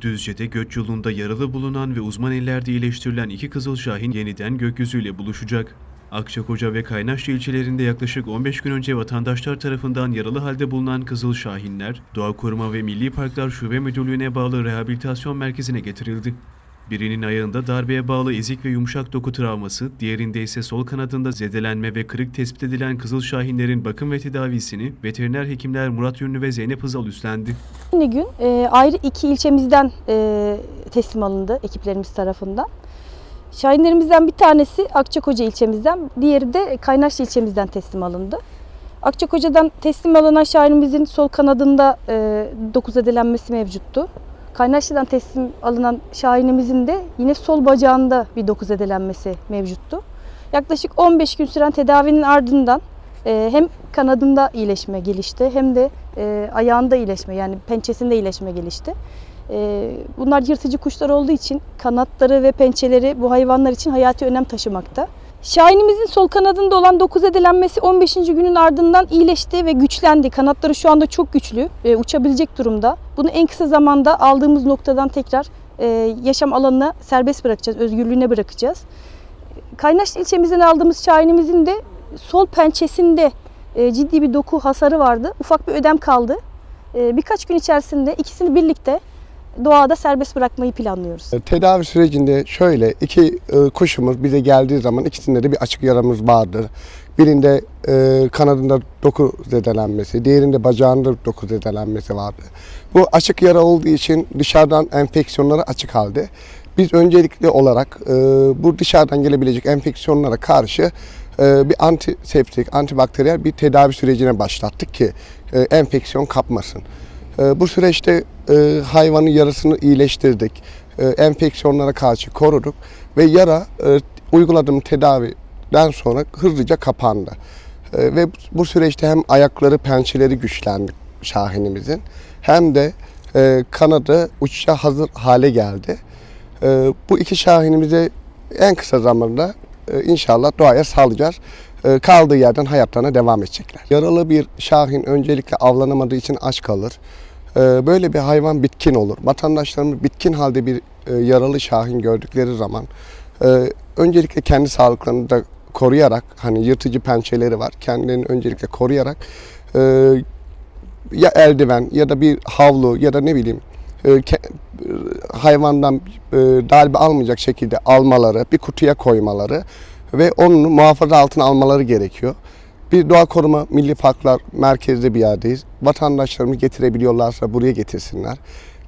Düzce'de göç yolunda yaralı bulunan ve uzman ellerde iyileştirilen iki Kızıl Şahin yeniden gökyüzüyle buluşacak. Akçakoca ve Kaynaşlı ilçelerinde yaklaşık 15 gün önce vatandaşlar tarafından yaralı halde bulunan Kızıl Şahinler, Doğa Koruma ve Milli Parklar Şube Müdürlüğü'ne bağlı rehabilitasyon merkezine getirildi. Birinin ayağında darbeye bağlı ezik ve yumuşak doku travması, diğerinde ise sol kanadında zedelenme ve kırık tespit edilen Kızıl Şahinlerin bakım ve tedavisini veteriner hekimler Murat Ünlü ve Zeynep Hızal üstlendi. Aynı gün e, ayrı iki ilçemizden e, teslim alındı ekiplerimiz tarafından. Şahinlerimizden bir tanesi Akçakoca ilçemizden, diğeri de Kaynaşlı ilçemizden teslim alındı. Akçakoca'dan teslim alınan Şahinimizin sol kanadında e, dokuz edelenmesi mevcuttu. Kaynaşlı'dan teslim alınan Şahinimizin de yine sol bacağında bir dokuz edelenmesi mevcuttu. Yaklaşık 15 gün süren tedavinin ardından e, hem kanadında iyileşme gelişti hem de e, ayağında iyileşme yani pençesinde iyileşme gelişti. E, bunlar yırtıcı kuşlar olduğu için kanatları ve pençeleri bu hayvanlar için hayati önem taşımakta. Şahinimizin sol kanadında olan dokuz edelenmesi 15. günün ardından iyileşti ve güçlendi. Kanatları şu anda çok güçlü, e, uçabilecek durumda. Bunu en kısa zamanda aldığımız noktadan tekrar e, yaşam alanına serbest bırakacağız, özgürlüğüne bırakacağız. Kaynaşlı ilçemizden aldığımız şahinimizin de sol pençesinde e, ciddi bir doku hasarı vardı. Ufak bir ödem kaldı. Birkaç gün içerisinde ikisini birlikte doğada serbest bırakmayı planlıyoruz. Tedavi sürecinde şöyle iki e, kuşumuz bize geldiği zaman ikisinde de bir açık yaramız vardır. Birinde e, kanadında doku zedelenmesi, diğerinde bacağında doku zedelenmesi vardı. Bu açık yara olduğu için dışarıdan enfeksiyonlara açık halde. Biz öncelikli olarak e, bu dışarıdan gelebilecek enfeksiyonlara karşı e, bir antiseptik, antibakteriyel bir tedavi sürecine başlattık ki e, enfeksiyon kapmasın. E, bu süreçte e, hayvanın yarasını iyileştirdik. E, enfeksiyonlara karşı koruduk ve yara e, uyguladığım tedaviden sonra hızlıca kapandı. E, ve bu süreçte hem ayakları, pençeleri güçlendi Şahinimizin hem de e, kanadı uçuşa hazır hale geldi. Bu iki Şahinimize en kısa zamanda inşallah doğaya salacağız. E, kaldığı yerden hayatlarına devam edecekler. Yaralı bir şahin öncelikle avlanamadığı için aç kalır. E, böyle bir hayvan bitkin olur. Vatandaşlarımız bitkin halde bir e, yaralı şahin gördükleri zaman e, öncelikle kendi sağlıklarını da koruyarak hani yırtıcı pençeleri var kendilerini öncelikle koruyarak e, ya eldiven ya da bir havlu ya da ne bileyim hayvandan darbe almayacak şekilde almaları, bir kutuya koymaları ve onu muhafaza altına almaları gerekiyor. Bir doğa koruma milli parklar merkezde bir yerdeyiz. Vatandaşlarımız getirebiliyorlarsa buraya getirsinler.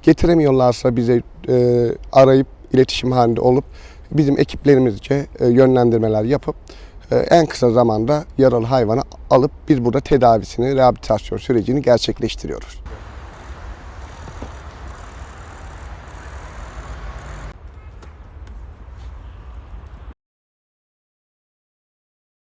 Getiremiyorlarsa bize e, arayıp iletişim halinde olup bizim ekiplerimizce e, yönlendirmeler yapıp e, en kısa zamanda yaralı hayvanı alıp biz burada tedavisini, rehabilitasyon sürecini gerçekleştiriyoruz.